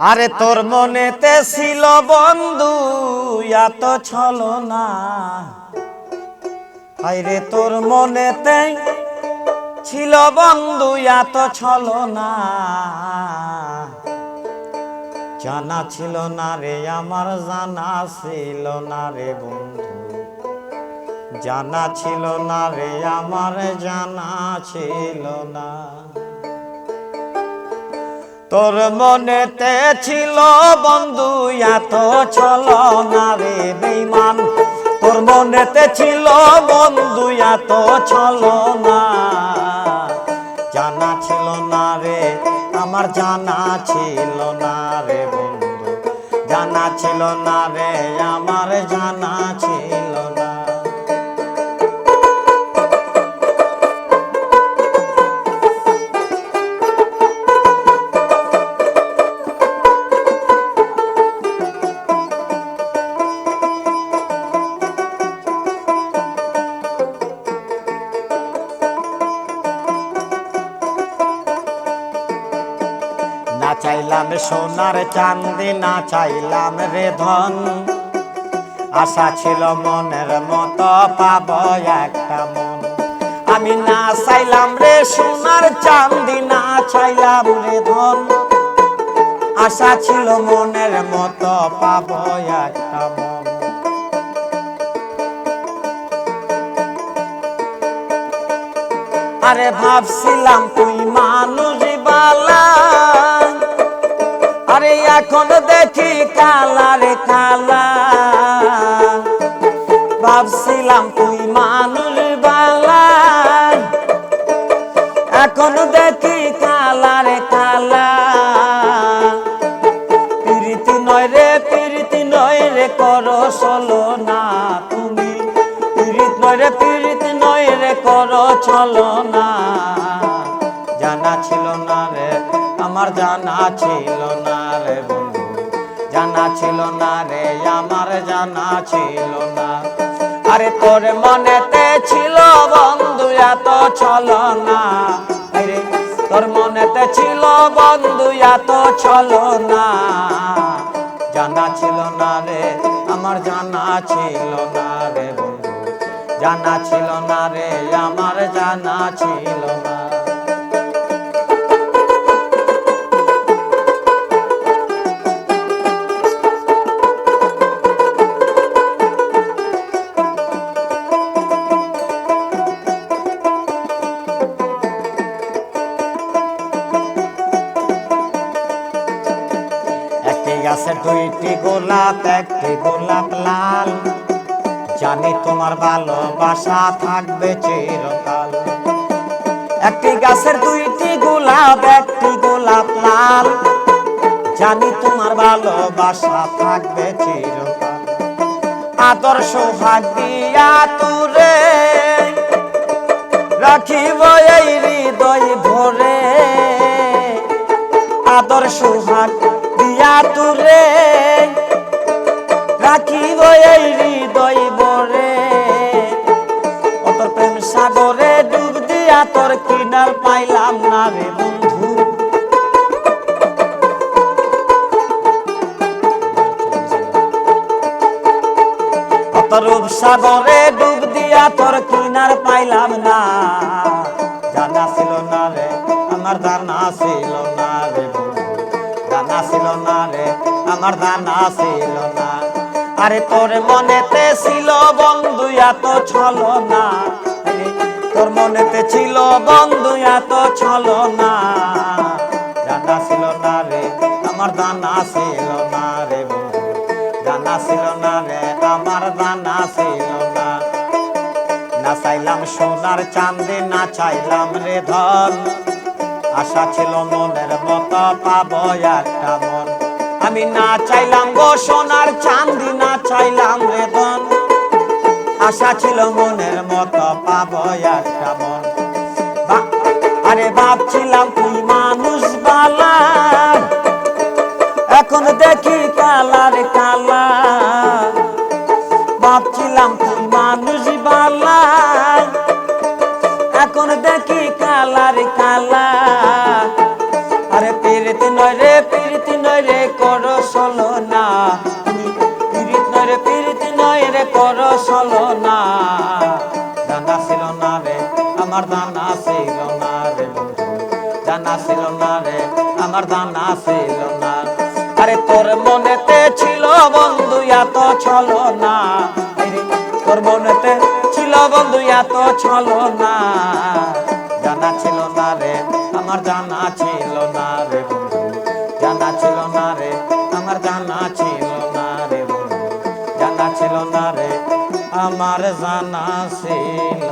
আরে তোর মনেতে ছিল বন্ধু, এত ছলো না। আরে তোর মনেতে ছিল বন্ধু, এত ছলো না। জানা ছিল না রে, আমার জানা ছিল না রে বন্ধু। জানা ছিল না রে, আমার জানা ছিল না। তোর মনেতে ছিল বন্ধু, এত ছল না রে বেইমান তোর মনেতে ছিল বন্ধু, এত ছল না। জানা ছিল না রে, আমার জানা ছিল না রে বন্ধু। জানা ছিল না রে, আমার জানা ছিল চাইলাম সোনার চান্দি না চাইলাম রে ধন আশা ছিল মনের মতো পাব একটা মন। আমি না চাইলাম রে সোনার চান্দি না চাইলাম রে ধন আশা ছিল মনের মতো পাব একটা মন। আরে ভাবছিলাম তুই মানুষ বালা। আরে এখন দেখি কালা রে কালা। ভাবছিলাম তুই মানুষ বালা। এখন দেখি কালা রে কালা। প্রীতি নয় রে, প্রীতি নয় রে, কর চলো না তুমি। প্রীত নয় রে, প্রীত নয় রে, কর চলো না। আমার জানা ছিল না রে বন্ধু, জানা ছিল না রে, আমার জানা ছিল না। আরে তোর মনেতে ছিল বন্ধু এত চলো না। তোর মনেতে ছিল বন্ধু এত চলো না। জানা ছিল না রে, আমার জানা ছিল না রে বন্ধু, জানা ছিল না রে, আমার জানা ছিল না। গাছে দুইটি গোলাপ, একটি গোলাপ লাল। জানি তোমার ভালোবাসা থাকবে চিরকাল। একটি গাছের দুইটি গোলাপ, একটি গোলাপ লাল। জানি তোমার ভালোবাসা থাকবে চিরকাল। আদর্শ দিয়া তুরে রাখিব এই হৃদয় ভরে। আদর্শ হাত দিয়া তুরে রাখিব এই হৃদয় ভরে অতর প্রেম সাগরে ডুব দিয়া তোর কিনার পাইলাম না রে বন্ধু। অত রূপ সাগরে ডুব দিয়া তোর কিনার পাইলাম না। জানা ছিল না রে, আমার জানা ছিল না। ছিল না। আরে তোর মনেতে ছিল বন্ধু, এত ছলো না। তোর মনেতে ছিল বন্ধু, এত ছলো না। জানা ছিল না রে, আমার জানা ছিল না রে জানা ছিল না রে, আমার জানা ছিল না। না চাইলাম সোনার চাঁদে, না চাইলাম রে ধন। আশা ছিল মনের মতো পাবো একটা মন। আমি না চাইলাম গো সোনার চাঁদি, না চাইলাম ধন। আশা ছিল মনের মতো পাবো একটা মন। আরে ভাবছিলাম তুই মানুষ বালা। এখন দেখি কালার কালা। ভাবছিলাম তুই মানুষ বালা। এখন দেখি কালার কালা। আমার দানা ছিল না রে বন্ধু ছিল না রে, আমার দানা ছিল না আরে তোর মনেতে ছিল বন্ধু, এত ছলো না। তোর মনেতে ছিল বন্ধু, এত ছলো না। জানা ছিল না রে, আমার জানা ছিল না রে বন্ধু। জানা ছিল না রে, আমার জানা ছিল না রে বন্ধু। জানা ছিল না রে, আমার জানা ছিল